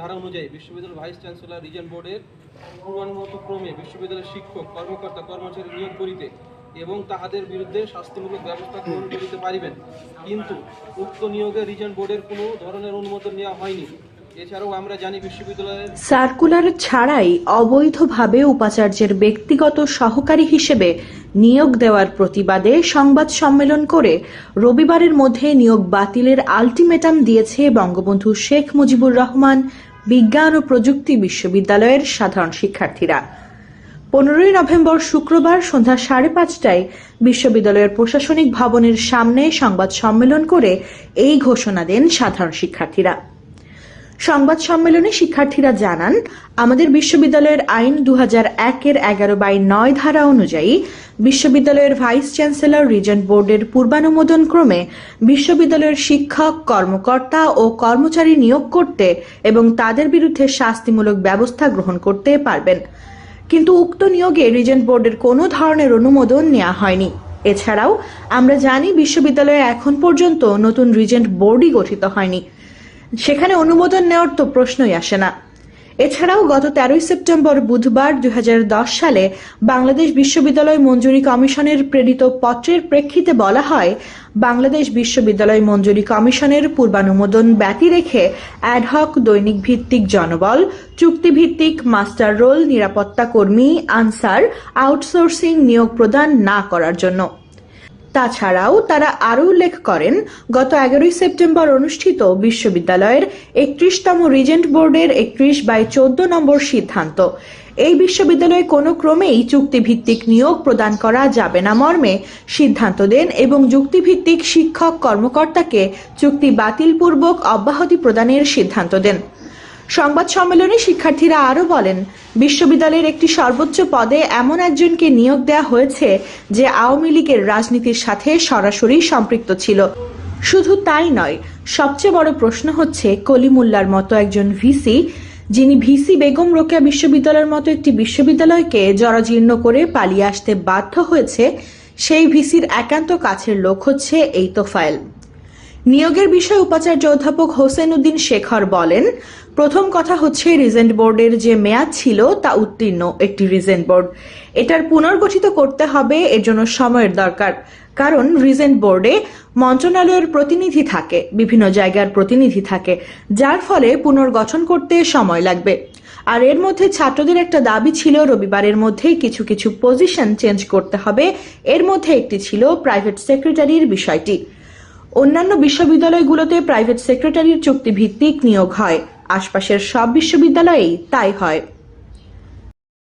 ধারা অনুযায়ী বিশ্ববিদ্যালয়ের ভাইস চ্যান্সেলর, রিজেন্ট বোর্ডের পূর্বানুমত ক্রমে বিশ্ববিদ্যালয়ের শিক্ষক, কর্মকর্তা, কর্মচারী নিয়োগ করিতে এবং তাহাদের বিরুদ্ধে শাস্তিমূলক ব্যবস্থা গ্রহণ করিতে পারিবেন। কিন্তু উক্ত নিয়োগে রিজেন্ট বোর্ডের কোনো ধরনের অনুমোদন নেওয়া হয়নি। এছাড়াও আমরা জানি বিশ্ববিদ্যালয়ের সার্কুলার ছাড়াই অবৈধভাবে উপাচার্যের ব্যক্তিগত সহকারী হিসেবে নিয়োগ দেওয়ার প্রতিবাদে সংবাদ সম্মেলন করে রবিবারের মধ্যে নিয়োগ বাতিলের আলটিমেটাম দিয়েছে বঙ্গবন্ধু শেখ মুজিবুর রহমান, বিজ্ঞান ও প্রযুক্তি বিশ্ববিদ্যালয়ের সাধারণ শিক্ষার্থীরা। পনেরোই নভেম্বর শুক্রবার সন্ধ্যা সাড়ে পাঁচটায় বিশ্ববিদ্যালয়ের প্রশাসনিক ভবনের সামনে সংবাদ সম্মেলন করে এই ঘোষণা দেন সাধারণ শিক্ষার্থীরা। সংবাদ সম্মেলনে শিক্ষার্থীরা জানান, আমাদের বিশ্ববিদ্যালয়ের আইন দু একের এগারো বাই নয় ধারা অনুযায়ী বিশ্ববিদ্যালয়ের ভাইস চ্যান্সেলর, রিজেন্ট বোর্ডের পূর্বানুমোদন ক্রমে বিশ্ববিদ্যালয়ের শিক্ষক, কর্মকর্তা ও কর্মচারী নিয়োগ করতে এবং তাদের বিরুদ্ধে শাস্তিমূলক ব্যবস্থা গ্রহণ করতে পারবেন। কিন্তু উক্ত নিয়োগে রিজেন্ট বোর্ডের কোনো ধরনের অনুমোদন নেওয়া হয়নি। এছাড়াও, আমরা জানি বিশ্ববিদ্যালয়ে এখন পর্যন্ত নতুন রিজেন্ট বোর্ডই গঠিত হয়নি। সেখানে অনুমোদন নেওয়ার তো প্রশ্নই আসে না। এছাড়াও গত তেরোই সেপ্টেম্বর বুধবার দুই হাজার দশ সালে বাংলাদেশ বিশ্ববিদ্যালয় মঞ্জুরি কমিশনের প্রেরিত পত্রের প্রেক্ষিতে বলা হয়, বাংলাদেশ বিশ্ববিদ্যালয় মঞ্জুরি কমিশনের পূর্বানুমোদন ব্যতি রেখে অ্যাডহক দৈনিক ভিত্তিক জনবল, চুক্তিভিত্তিক মাস্টার রোল, নিরাপত্তা কর্মী, আনসার, আউটসোর্সিং নিয়োগ প্রদান না করার জন্য। তাছাড়াও তারা আরও উল্লেখ করেন, গত এগারোই সেপ্টেম্বর অনুষ্ঠিত বিশ্ববিদ্যালয়ের একত্রিশতম রিজেন্ট বোর্ডের একত্রিশ বাই চোদ্দ নম্বর সিদ্ধান্ত। এই বিশ্ববিদ্যালয়ে কোনো ক্রমেই চুক্তিভিত্তিক নিয়োগ প্রদান করা যাবে না মর্মে সিদ্ধান্ত দেন এবং যুক্তিভিত্তিক শিক্ষক কর্মকর্তাকে চুক্তি বাতিলপূর্বক অব্যাহতি প্রদানের সিদ্ধান্ত দেন। সংবাদ সম্মেলনে শিক্ষার্থীরা আরও বলেন, বিশ্ববিদ্যালয়ের একটি সর্বোচ্চ পদে এমন একজনকে নিয়োগ দেওয়া হয়েছে যে আওয়ামী লীগের রাজনীতির সাথে সরাসরি সম্পৃক্ত ছিল। শুধু তাই নয়, সবচেয়ে বড় প্রশ্ন হচ্ছে কলিমুল্লার মতো একজন ভিসি, যিনি ভিসি বেগম রোকেয়া বিশ্ববিদ্যালয়ের মতো একটি বিশ্ববিদ্যালয়কে জরাজীর্ণ করে পালিয়ে আসতে বাধ্য হয়েছে, সেই ভিসির একান্ত কাছের লোক হচ্ছে এই তোফায়েল। নিয়োগের বিষয়ে উপাচার্য অধ্যাপক হোসেন উদ্দিন শেখর বলেন, প্রথম কথা হচ্ছে রিজেন্ট বোর্ডের যে মেয়াদ ছিল তা উত্তীর্ণ একটি রিজেন্ট বোর্ড। এটার পুনর্গঠিত করতে হবে, এর জন্য সময়ের দরকার। কারণ রিজেন্ট বোর্ডে মন্ত্রণালয়ের প্রতিনিধি থাকে, বিভিন্ন জায়গার প্রতিনিধি থাকে, যার ফলে পুনর্গঠন করতে সময় লাগবে। আর এর মধ্যে ছাত্রদের একটা দাবি ছিল, রবিবারের মধ্যেই কিছু কিছু পজিশন চেঞ্জ করতে হবে। এর মধ্যে একটি ছিল প্রাইভেট সেক্রেটারির বিষয়টি। অন্যান্য বিশ্ববিদ্যালয়গুলোতে প্রাইভেট সেক্রেটারির চুক্তিভিত্তিক নিয়োগ হয়। আশপাশের সব বিশ্ববিদ্যালয়েই তাই হয়।